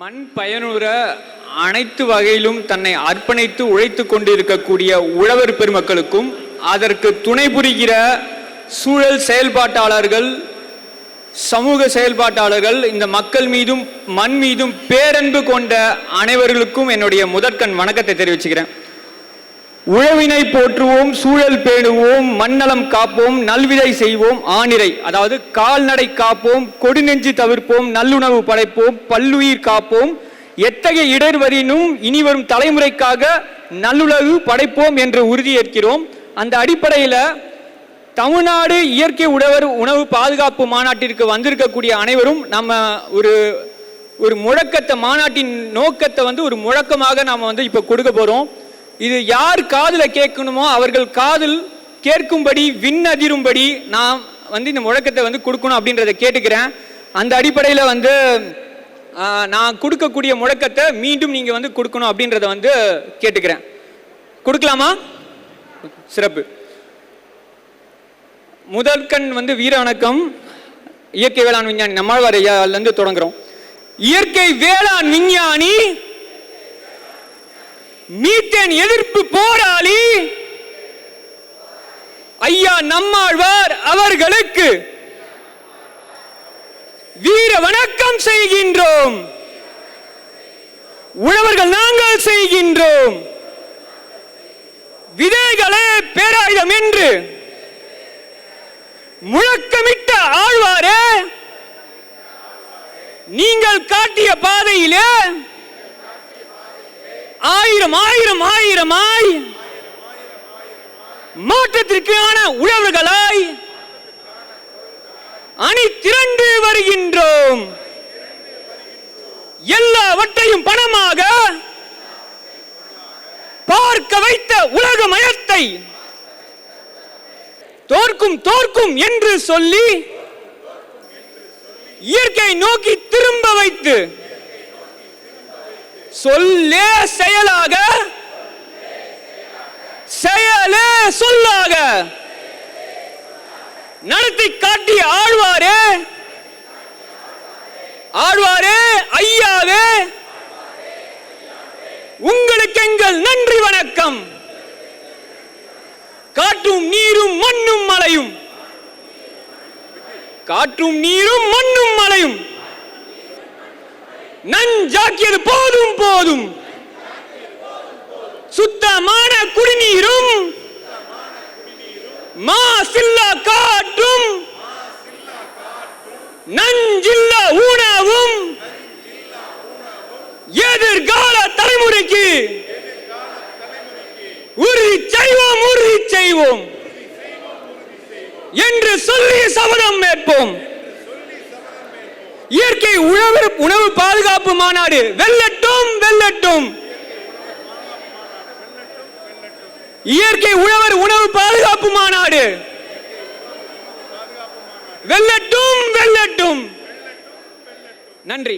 மண் பயனுற அனைத்து வகையிலும் தன்னை அர்ப்பணித்து உழைத்து கொண்டிருக்கக்கூடிய உழவர் பெருமக்களுக்கும் அதற்கு துணை புரிகிற சூழல் செயல்பாட்டாளர்கள் சமூக செயல்பாட்டாளர்கள் இந்த மக்கள் மீதும் மண் மீதும் பேரன்பு கொண்ட அனைவர்களுக்கும் என்னுடைய முதற்கண் வணக்கத்தை தெரிவிச்சுக்கிறேன். உழவினை போற்றுவோம் சூழல் பேணுவோம் மண்ணலம் காப்போம் நல்விதை செய்வோம் ஆணிரை அதாவது கால்நடை காப்போம் கொடுநெஞ்சு தவிர்ப்போம் நல்லுணவு படைப்போம் பல்லுயிர் காப்போம். எத்தகைய இடர் வரினும் இனி வரும் தலைமுறைக்காக நல்லுணவு படைப்போம் என்று உறுதியேற்கிறோம். அந்த அடிப்படையில் தமிழ்நாடு இயற்கை உழவர் உணவு பாதுகாப்பு மாநாட்டிற்கு வந்திருக்கக்கூடிய அனைவரும் நம்ம ஒரு ஒரு முழக்கத்தை மாநாட்டின் நோக்கத்தை வந்து ஒரு முழக்கமாக நாம் வந்து இப்போ கொடுக்க போகிறோம் இது யார் காதில் கேட்கணுமோ அவர்கள் காதில் கேட்கும்படி விண்ணதிரும்படி நான் வந்து இந்த முழக்கத்தை வந்து கொடுக்கணும் அப்படின்றத கேட்டுக்கிறேன். அந்த அடிப்படையில் வந்து நான் கொடுக்கக்கூடிய முழக்கத்தை மீண்டும் நீங்கள் வந்து கொடுக்கணும் அப்படின்றத வந்து கேட்டுக்கிறேன். கொடுக்கலாமா? சிறப்பு. முதற்கண் வந்து வீர வணக்கம். இயற்கை வேளாண் விஞ்ஞானி நம்மாழ்வார் ஐயாலேருந்து தொடங்குகிறோம் இயற்கை வேளாண் விஞ்ஞானி மீத்தேன் எதிர்ப்பு போராளி. ஐயா நம்மாழ்வார் அவர்களுக்கு வீர வணக்கம் செய்கின்றோம். உழவர்கள் நாங்கள் செய்கின்றோம். விதைகளே பேராயுதம் என்று முழக்கமிட்ட ஆழ்வாரே நீங்கள் காட்டிய பாதையிலே ஆயிரம் ஆயிரம் ஆயிரமாய் மாற்றத்திற்கான உழவர்களாய் அணி திரண்டு வருகின்றோம். எல்லாவற்றையும் பணமாக பார்க்க வைத்த உலக மயத்தை தோற்கும் தோற்கும் என்று சொல்லி இயற்கை நோக்கி திரும்ப வைத்து சொல்லே செயலாக. செயலே சொல்லாக. நடத்தி காட்டி ஆழ்வாரே. ஆழ்வாரே ஐயாவே. உங்களுக்கு எங்கள் நன்றி வணக்கம். காற்றும் நீரும் மண்ணும் மலையும். காற்றும் நீரும் மண்ணும் மலையும். சுத்தமான குடிநீரும் மாசில்லா காற்றும் நஞ்சில்லா உணவும் எதிர்கால தலைமுறைக்கு உறுதி செய்வோம் உறுதி செய்வோம் என்று சொல்லி சபதம் ஏற்போம் இயற்கை உணவு உணவு பாதுகாப்பு மாநாடு வெல்லட்டும் வெல்லட்டும் இயற்கை உழவர் உணவு பாதுகாப்பு மாநாடு வெல்லட்டும் வெல்லட்டும். நன்றி.